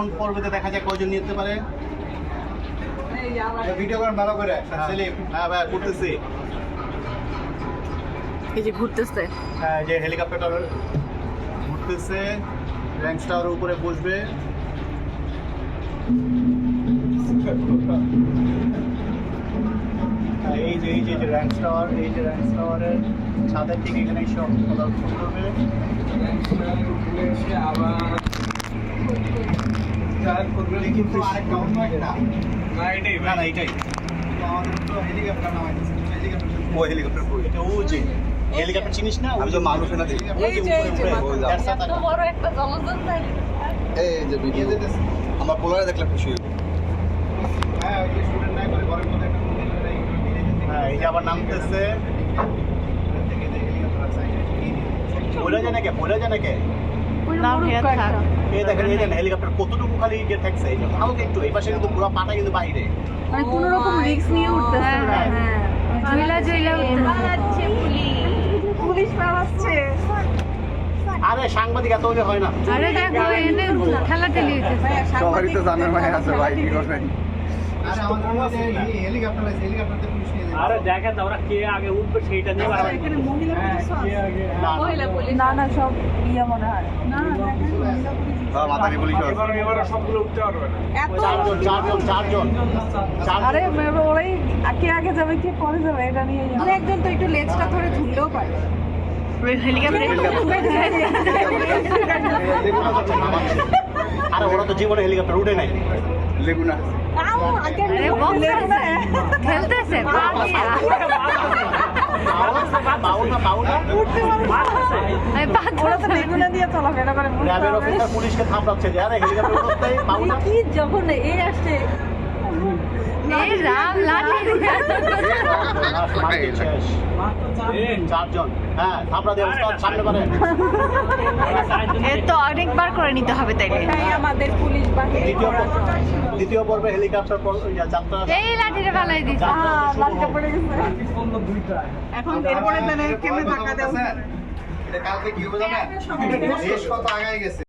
এখন পর্বতে দেখা যায় কয়জন নিতে পারে। ভিডিও করেন ভালো করে সেলিম। হ্যাঁ ভাই করতেছি এই যে ঘুরতেছে। হ্যাঁ যে হেলিকপ্টার ঘুরতেছে র্যাঙ্ক টাওয়ারের উপরে বসবে। হ্যাঁ, এই যে এই যে যে র্যাঙ্ক টাওয়ার এই যে র্যাঙ্ক টাওয়ারের ছাদের ঠিক এখানে সব পদার্পণ করবে কিন্তু আরেকটা অন্য একটা না না এইটাই আমাদের তো হেলিকপ্টার নামাইতেছে হেলিকপ্টার ও হেলিকপ্টার এটা ও যে হেলিকপ্টার চিনিস না? আমি তো মানুষ দেখি। এই যে ভিডিও আমার পোলারে দেখলে খুশি হইব হ্যাঁ ওই যে স্টুডেন্ট নাই করে ঘরের মধ্যে একটা মন্দির করে এই হ্যাঁ যে আবার নামতেছে। বলে বলে নাকি নাম হেয়া থাক। এই দেখেন এই দেখেন হেলিকপ্টার কতটুকু খালি যে থাকছে এই যে একটু এই পাশে কিন্তু পুরো পাটা কিন্তু বাইরে। মানে কোনো রকম রিস্ক নিয়ে উঠতেছে হ্যাঁ, উঠতেছে। পুলিশ। পালাচ্ছে। আরে সাংবাদিক এত হলে হয় না। আরে দেখো এনে খেলা টেলি হইতেছে। সবারই তো জানার ভাই আছে ভাই কি করবেন? না, কে আগে না, সব ইয়া মনে হয়। হ্যাঁ আরে ওরাই কে যাবে কে পরে যাবে এটা নিয়ে একজন তো একটু লেজটা ধরে ঝুললেও পারে। আরে ওরা তো জীবনে হেলিকপ্টার উঠে নাই। লেগুনা খেলতেছে। পুলিশকে থাপড়াচ্ছে যে আরে হেলিকপ্টার কি যখন এ আসছে। রাম হ্যাঁ তো অনেকবার করে নিতে হবে তাইলে। আমাদের পুলিশ দ্বিতীয় পর্বে হেলিকপ্টার যাত্রা এই লাঠিটা ফালাই হ্যাঁ, গেছে। এখন এরপরে দেন কেমনে টাকা দেওয়া কালকে কি হবে জানেন? দেশ কত আগায় গেছে।